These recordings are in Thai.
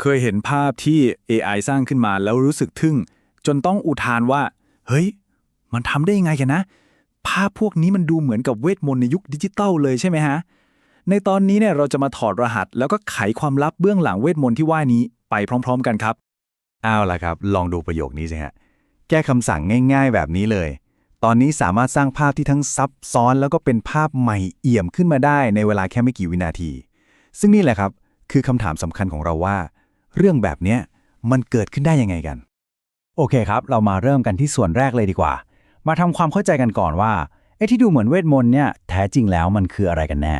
เคยเห็นภาพที่ AI สร้างขึ้นมาแล้วรู้สึกทึ่ง จนต้องอุทานว่า เฮ้ย มันทำได้ยังไงกันนะ ภาพพวกนี้มันดูเหมือนกับเวทมนต์ในยุคดิจิตอลเลยใช่ไหมฮะ ในตอนนี้เนี่ยเราจะมาถอดรหัส แล้วก็ไขความลับเบื้องหลังเวทมนต์ที่ว่านี้ไปพร้อม ๆ กันครับเอาล่ะครับ ลองดูประโยคนี้สิฮะแก้คำสั่งง่าย ๆ แบบนี้เลย ตอนนี้สามารถสร้างภาพที่ทั้งซับซ้อน แล้วก็เป็นภาพใหม่เอี่ยมขึ้นมาได้ในเวลาแค่ไม่กี่วินาที ซึ่งนี่แหละครับ คือคำถามสำคัญของเราว่า เรื่องแบบเนี้ยมันเกิดขึ้นได้ยังไงกัน โอเคครับ เรามาเริ่มกันที่ส่วนแรกเลยดีกว่า มาทำความเข้าใจกันก่อนว่าไอ้ที่ดูเหมือนเวทมนต์เนี่ยแท้จริงแล้วมันคืออะไรกันแน่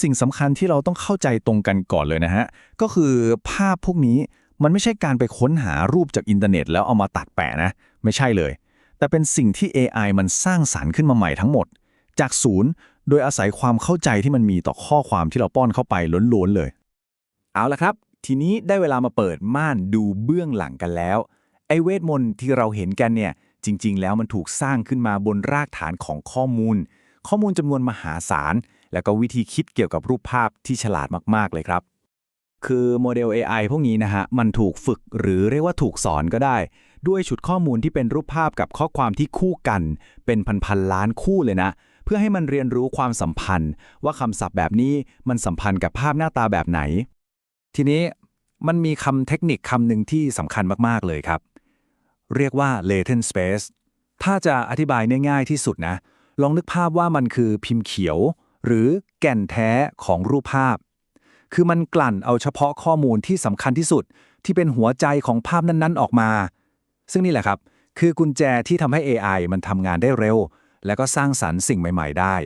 สิ่งสำคัญที่เราต้องเข้าใจตรงกันก่อนเลยนะฮะ ก็คือภาพพวกนี้มันไม่ใช่การไปค้นหารูปจากอินเทอร์เน็ต แล้วเอามาตัดแปะนะ ไม่ใช่เลย แต่เป็นสิ่งที่ AI มันสร้างสารรค์ขึ้นมาใหม่ทั้งหมด จากศูนย์ โดยอาศัยความเข้าใจที่มันมีต่อข้อความที่เราป้อนเข้าไปล้วนๆเลย เอาละครับ ทีนี้ได้เวลามาเปิดม่านดูเบื้องหลังกันแล้ว ไอเวทมนต์ที่เราเห็นกันเนี่ย จริง ๆ แล้วมันถูกสร้างขึ้นมาบนรากฐานของข้อมูล ข้อมูลจำนวนมหาศาล แล้วก็วิธีคิดเกี่ยวกับรูปภาพที่ฉลาดมากๆเลยครับ คือโมเดล AI พวกนี้นะฮะ มันถูกฝึกหรือเรียกว่าถูกสอนก็ได้ ด้วยชุดข้อมูลที่เป็นรูปภาพกับข้อความที่คู่กัน เป็นพันๆล้านคู่เลยนะเพื่อให้มันเรียนรู้ความสัมพันธ์ ว่าคำศัพท์แบบนี้มันสัมพันธ์กับภาพหน้าตาแบบไหน ทีนี้ มันมีคำเทคนิคคำหนึ่งที่สำคัญมาก ๆ เลยครับ เรียกว่า latent space ถ้าจะอธิบายง่ายๆที่สุดนะ ลองนึกภาพว่ามันคือพิมพ์เขียว หรือแก่นแท้ของรูปภาพ คือมันกลั่นเอาเฉพาะข้อมูลที่สำคัญที่สุด ที่เป็นหัวใจของภาพนั้นๆออกมา ซึ่งนี่แหละครับ คือกุญแจที่ทำให้ AI มันทำงานได้เร็ว และก็สร้างสรรค์สิ่งใหม่ ๆ ได้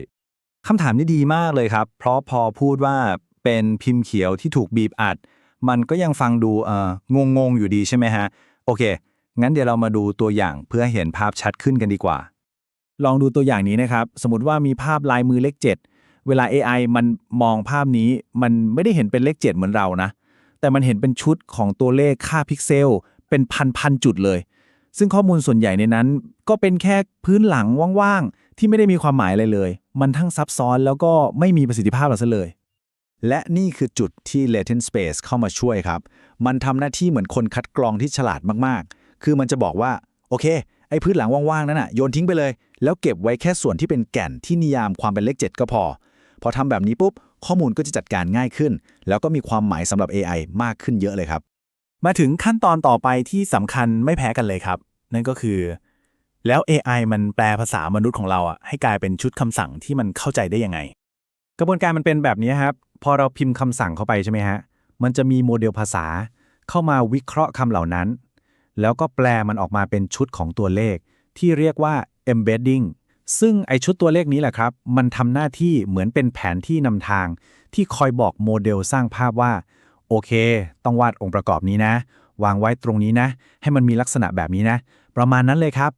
คำถามนี้ดีมากเลยครับ เพราะพอพูดว่าเป็นพิมพ์เขียวที่ถูกบีบอัด มันก็ยังฟังดูเอ่องงๆอยู่ดีใช่ไหมฮะ โอเค งั้นเดี๋ยวเรามาดูตัวอย่างเพื่อเห็นภาพชัดขึ้นกันดีกว่า ลองดูตัวอย่างนี้นะครับ สมมติว่ามีภาพลายมือเลข 7 เวลา AI มันมองภาพนี้มันไม่ได้เห็นเป็นเลข 7 เหมือนเรานะ แต่มันเห็นเป็นชุดของตัวเลขค่าพิกเซล เป็นพันๆจุดเลย ซึ่งข้อมูลส่วนใหญ่ในนั้น ก็เป็นแค่พื้นหลังว่างๆที่ไม่ได้มีความหมายอะไรเลย มันทั้งซับซ้อนแล้วก็ไม่มีประสิทธิภาพอะไรซะเลย และนี่คือจุดที่ latent space เข้ามาช่วยครับ มันทำหน้าที่เหมือนคนคัดกรองที่ฉลาดมากๆ คือมันจะบอกว่า โอเค ไอ้พื้นหลังว่างๆ นั้นน่ะ โยนทิ้งไปเลย แล้วเก็บไว้แค่ส่วนที่เป็นแก่นที่นิยามความเป็นเลข 7 ก็พอ พอทำแบบนี้ปุ๊บ ข้อมูลก็จะจัดการง่ายขึ้น แล้วก็มีความหมายสำหรับ AI มากขึ้นเยอะเลยครับ มาถึงขั้นตอนต่อไปที่สำคัญไม่แพ้กันเลยครับ นั่นก็คือ แล้ว AI มันแปลภาษามนุษย์ของเราอะให้กลายเป็นชุดคำสั่งที่มันเข้าใจได้ยังไง กระบวนการมันเป็นแบบนี้ครับ พอเราพิมพ์คำสั่งเข้าไปใช่ไหมฮะ มันจะมีโมเดลภาษา เข้ามาวิเคราะห์คำเหล่านั้น แล้วก็แปลมันออกมาเป็นชุดของตัวเลข ที่เรียกว่า embedding ซึ่งไอชุดตัวเลขนี้แหละครับ มันทำหน้าที่เหมือนเป็นแผนที่นำทาง ที่คอยบอกโมเดลสร้างภาพว่า โอเค ต้องวาดองค์ประกอบนี้นะ วางไว้ตรงนี้นะ ให้มันมีลักษณะแบบนี้นะ ประมาณนั้นเลยครับ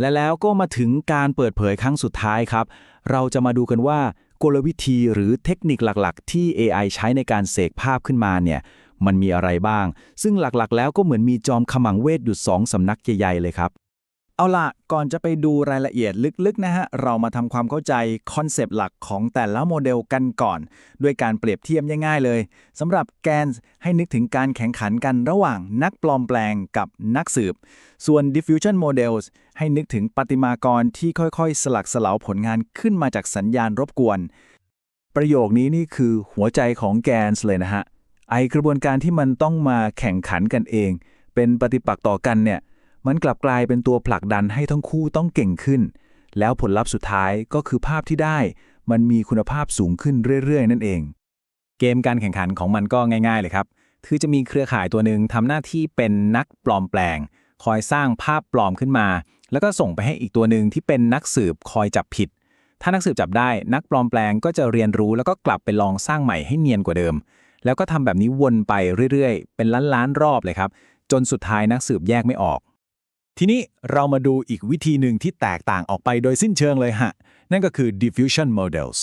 และแล้วก็มาถึงการเปิดเผยครั้งสุดท้ายครับ เราจะมาดูกันว่า กลวิธีหรือเทคนิคหลักๆ ที่ AI ใช้ในการเสกภาพขึ้นมาเนี่ยมันมีอะไรบ้าง ซึ่งหลักๆ แล้วก็เหมือนมีจอมขมังเวทอยู่สองสำนักใหญ่ๆเลยครับ เอาล่ะก่อนจะไปดูรายละเอียดลึกๆนะฮะ เรามาทำความเข้าใจคอนเซปต์หลักของแต่ละโมเดลกันก่อน ด้วยการเปรียบเทียบง่ายๆเลยสำหรับแกนให้นึกถึงการแข่งขันกันระหว่างนักปลอมแปลงกับนักสืบ ส่วน diffusion models ให้นึกถึงปฏิมากรที่ค่อยๆ สลักสลาวผลงานขึ้นมาจากสัญญาณรบกวน ประโยคนี้นี่คือหัวใจของแกนเลยนะฮะไอกระบวนการที่มันต้องมาแข่งขันกันเอง เป็นปฏิปักษ์ต่อกันเนี่ย มันกลับกลายเป็นตัวผลักดันให้ทั้งคู่ต้องเก่งขึ้น แล้วผลลัพธ์สุดท้ายก็คือภาพที่ได้ มันมีคุณภาพสูงขึ้นเรื่อย ๆ นั่นเอง เกมการแข่งขันของมันก็ง่าย ๆ เลยครับ คือจะมีเครือข่ายตัวหนึ่งทำหน้าที่เป็นนักปลอมแปลง คอยสร้างภาพปลอมขึ้นมา แล้วก็ส่งไปให้อีกตัวหนึ่งที่เป็นนักสืบคอยจับผิด ถ้านักสืบจับได้ นักปลอมแปลงก็จะเรียนรู้แล้วก็กลับไปลองสร้างใหม่ให้เนียนกว่าเดิม แล้วก็ทำแบบนี้วนไปเรื่อยๆ เป็นล้านๆรอบเลยครับ จนสุดท้ายนักสืบแยกไม่ออก ทีนี้เรามาดูอีกวิธีหนึ่งที่แตกต่างออกไปโดยสิ้นเชิงเลยฮะ นั่นก็คือ diffusion models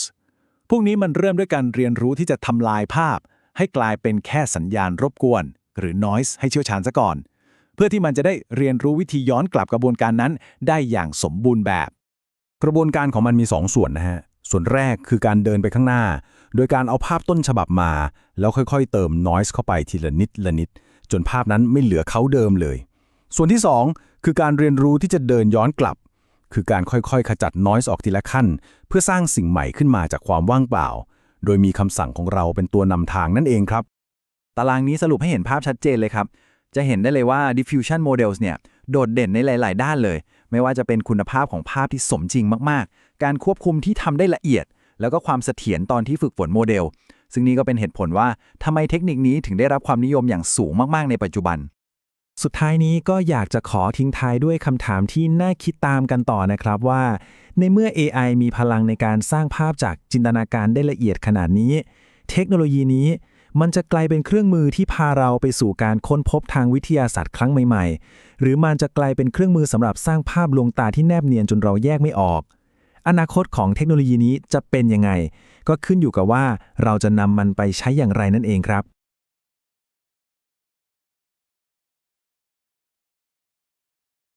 พวกนี้มันเริ่มด้วยการเรียนรู้ที่จะทำลายภาพ ให้กลายเป็นแค่สัญญาณรบกวน หรือ noise ให้เชี่ยวชาญซะก่อน เพื่อที่มันจะได้เรียนรู้วิธีย้อนกลับกระบวนการนั้น ได้อย่างสมบูรณ์แบบ กระบวนการของมันมี 2ส่วนนะฮะ ส่วนแรกคือการเดินไปข้างหน้า โดยการเอาภาพต้นฉบับมา แล้วค่อยๆ เติม noise เข้าไปทีละนิดละนิด จนภาพนั้นไม่เหลือเขาเดิมเลย ส่วนที่ 2 คือการเรียนรู้ที่จะเดินย้อนกลับ คือการค่อยๆ ขจัด noise ออกทีละขั้น เพื่อสร้างสิ่งใหม่ขึ้นมาจากความว่างเปล่า โดยมีคำสั่งของเราเป็นตัวนำทางนั่นเองครับ ตารางนี้สรุปให้เห็นภาพชัดเจนเลยครับ จะเห็นได้เลยว่า diffusion models เนี่ยโดดเด่นในหลาย ๆ ด้านเลย ไม่ว่าจะเป็นคุณภาพของภาพที่สมจริงมากๆ การควบคุมที่ทำได้ละเอียด แล้วก็ความเสถียรตอนที่ฝึกฝนโมเดล ซึ่งนี่ก็เป็นเหตุผลว่าทำไมเทคนิคนี้ถึงได้รับความนิยมอย่างสูงมาก ๆ ในปัจจุบัน สุดท้ายนี้ก็อยากจะขอทิ้งท้ายด้วยคำถามที่น่าคิดตามกันต่อนะครับว่า ในเมื่อ AI มีพลังในการสร้างภาพจากจินตนาการได้ละเอียดขนาดนี้ เทคโนโลยีนี้มันจะกลายเป็นเครื่องมือที่พาเราไปสู่การค้นพบทางวิทยาศาสตร์ครั้งใหม่ๆ หรือมันจะกลายเป็นเครื่องมือสำหรับสร้างภาพลวงตาที่แนบเนียนจนเราแยกไม่ออก อนาคตของเทคโนโลยีนี้จะเป็นยังไง ก็ขึ้นอยู่กับว่าเราจะนำมันไปใช้อย่างไรนั่นเองครับ